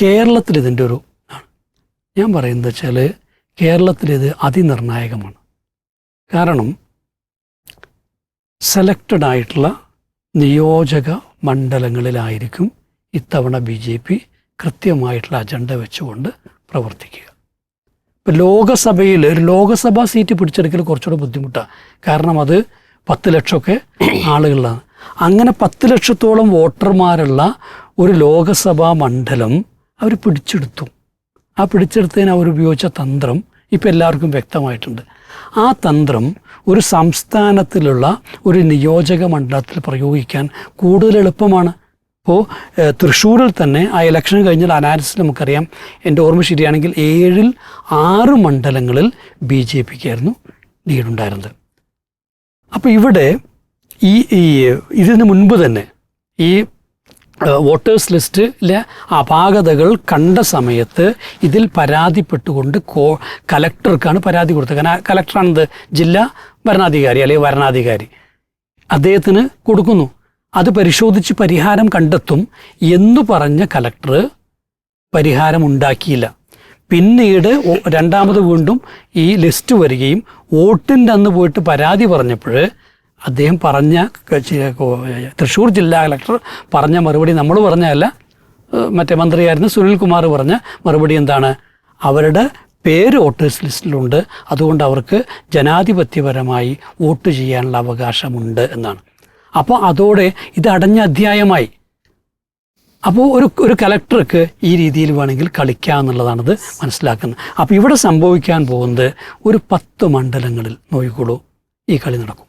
കേരളത്തിൽ ഇതിന്റെ ഒരു ഞാൻ പറയുന്നത് വെച്ചാൽ കേരളത്തിൽ ഇത് അതിനിർണായകമാണ്. കാരണം സെലക്റ്റഡ് ആയിട്ടുള്ള നിയോജക മണ്ഡലങ്ങളിലായിരിക്കും ഇത്തവണ ബി ജെ പി കൃത്യമായിട്ടുള്ള അജണ്ട വെച്ചുകൊണ്ട് പ്രവർത്തിക്കുക. ഇപ്പം ലോകസഭയിൽ ഒരു ലോകസഭാ സീറ്റ് പിടിച്ചെടുക്കൽ കുറച്ചുകൂടെ ബുദ്ധിമുട്ടാണ് കാരണം അത് പത്ത് ലക്ഷമൊക്കെ ആളുകളാണ് അങ്ങനെ പത്ത് ലക്ഷത്തോളം വോട്ടർമാരുള്ള ഒരു ലോകസഭാ മണ്ഡലം അവർ പിടിച്ചെടുത്തു. ആ പിടിച്ചെടുത്തതിന് അവർ ഉപയോഗിച്ച തന്ത്രം ഇപ്പം എല്ലാവർക്കും വ്യക്തമായിട്ടുണ്ട്. ആ തന്ത്രം ഒരു സംസ്ഥാനത്തിലുള്ള ഒരു നിയോജക മണ്ഡലത്തിൽ പ്രയോഗിക്കാൻ കൂടുതൽ എളുപ്പമാണ്. ഇപ്പോൾ തൃശ്ശൂരിൽ തന്നെ ആ ഇലക്ഷൻ കഴിഞ്ഞാൽ അനാലിസിൽ നമുക്കറിയാം എന്റെ ഓർമ്മ ശരിയാണെങ്കിൽ ഏഴിൽ ആറ് മണ്ഡലങ്ങളിൽ ബി ജെ പിക്കായിരുന്നു ലീഡുണ്ടായിരുന്നത്. അപ്പോൾ ഇവിടെ ഈ ഇതിന് മുൻപ് തന്നെ ഈ വോട്ടേഴ്സ് ലിസ്റ്റിലെ അപാകതകൾ കണ്ട സമയത്ത് ഇതിൽ പരാതിപ്പെട്ടുകൊണ്ട് കോ കലക്ടർക്കാണ് പരാതി കൊടുത്തത്. കാരണം കലക്ടറാണിത് ജില്ലാ ഭരണാധികാരി അല്ലെങ്കിൽ ഭരണാധികാരി. അദ്ദേഹത്തിന് കൊടുക്കുന്നു. അത് പരിശോധിച്ച് പരിഹാരം കണ്ടെത്തും എന്നു പറഞ്ഞ കലക്ടർ പരിഹാരം ഉണ്ടാക്കിയില്ല. പിന്നീട് രണ്ടാമത് വീണ്ടും ഈ ലിസ്റ്റ് വരികയും വോട്ടിന്റെ അന്ന് പോയിട്ട് പരാതി പറഞ്ഞപ്പോൾ അദ്ദേഹം പറഞ്ഞ തൃശ്ശൂർ ജില്ലാ കളക്ടർ പറഞ്ഞ മറുപടി നമ്മൾ പറഞ്ഞല്ല മറ്റേ മറ്റേ മന്ത്രിയായിരുന്ന സുനിൽകുമാർ പറഞ്ഞ മറുപടി എന്താണ്? അവരുടെ പേര് വോട്ടേഴ്സ് ലിസ്റ്റിലുണ്ട്. അതുകൊണ്ട് അവർക്ക് ജനാധിപത്യപരമായി വോട്ട് ചെയ്യാനുള്ള അവകാശമുണ്ട് എന്നാണ്. അപ്പോൾ അതോടെ ഇത് അടഞ്ഞ അധ്യായമായി. അപ്പോൾ ഒരു ഒരു കലക്ടർക്ക് ഈ രീതിയിൽ വേണമെങ്കിൽ കളിക്കാം എന്നുള്ളതാണത് മനസ്സിലാക്കുന്നത്. അപ്പോൾ ഇവിടെ സംഭവിക്കാൻ പോകുന്നത് ഒരു പത്ത് മണ്ഡലങ്ങളിൽ നോയിക്കോളൂ. ഈ കളി നടക്കും.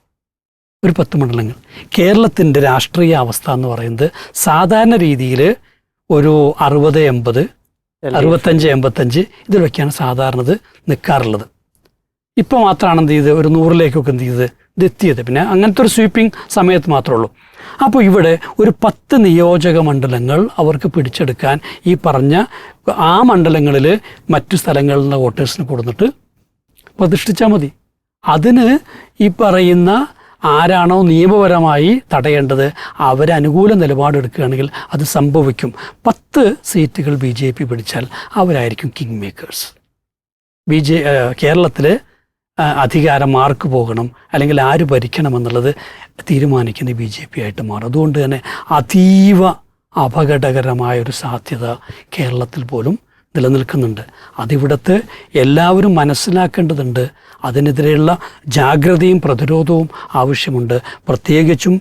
ഒരു പത്ത് മണ്ഡലങ്ങൾ. കേരളത്തിന്റെ രാഷ്ട്രീയ അവസ്ഥ എന്ന് പറയുന്നത് സാധാരണ രീതിയിൽ ഒരു അറുപത് എൺപത് അറുപത്തഞ്ച് എൺപത്തഞ്ച് ഇതിലൊക്കെയാണ് സാധാരണ നിൽക്കാറുള്ളത് ഇപ്പോൾ മാത്രമാണ് എന്ത് ചെയ്ത് ഒരു നൂറിലേക്കൊക്കെ എന്ത് ചെയ്ത് ഇത് എത്തിയത്. പിന്നെ അങ്ങനത്തെ ഒരു സ്വീപ്പിംഗ് സമയത്ത് മാത്രമേ ഉള്ളൂ. അപ്പോൾ ഇവിടെ ഒരു പത്ത് നിയോജക മണ്ഡലങ്ങൾ അവർക്ക് പിടിച്ചെടുക്കാൻ ഈ പറഞ്ഞ ആ മണ്ഡലങ്ങളിൽ മറ്റു സ്ഥലങ്ങളിൽ നിന്ന് വോട്ടേഴ്സിന് കൊടുത്തിട്ട് പ്രതിഷ്ഠിച്ചാൽ മതി. അതിന് ഈ പറയുന്ന ആരാണോ നിയമപരമായി തടയേണ്ടത് അവരനുകൂല നിലപാടെടുക്കുകയാണെങ്കിൽ അത് സംഭവിക്കും. പത്ത് സീറ്റുകൾ ബി ജെ പി പിടിച്ചാൽ അവരായിരിക്കും കിങ് മേക്കേഴ്സ്. ബി ജെ കേരളത്തിൽ അധികാരം ആർക്ക് പോകണം അല്ലെങ്കിൽ ആര് ഭരിക്കണം എന്നുള്ളത് തീരുമാനിക്കുന്ന ബി ജെ പി ആയിട്ട് മാറും. അതുകൊണ്ട് തന്നെ അതീവ അപകടകരമായ ഒരു സാധ്യത കേരളത്തിൽ പോലും നിലനിൽക്കുന്നുണ്ട്. അതിവിടുത്തെ എല്ലാവരും മനസ്സിലാക്കേണ്ടതുണ്ട്. അതിനെതിരെയുള്ള ജാഗ്രതയും പ്രതിരോധവും ആവശ്യമുണ്ട്. പ്രത്യേകിച്ചും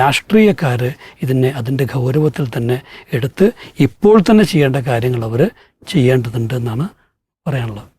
രാഷ്ട്രീയക്കാർ ഇതിനെ അതിന്റെ ഗൗരവത്തിൽ തന്നെ എടുത്ത് ഇപ്പോൾ തന്നെ ചെയ്യേണ്ട കാര്യങ്ങൾ അവർ ചെയ്യേണ്ടതുണ്ട് എന്നാണ് പറയാനുള്ളത്.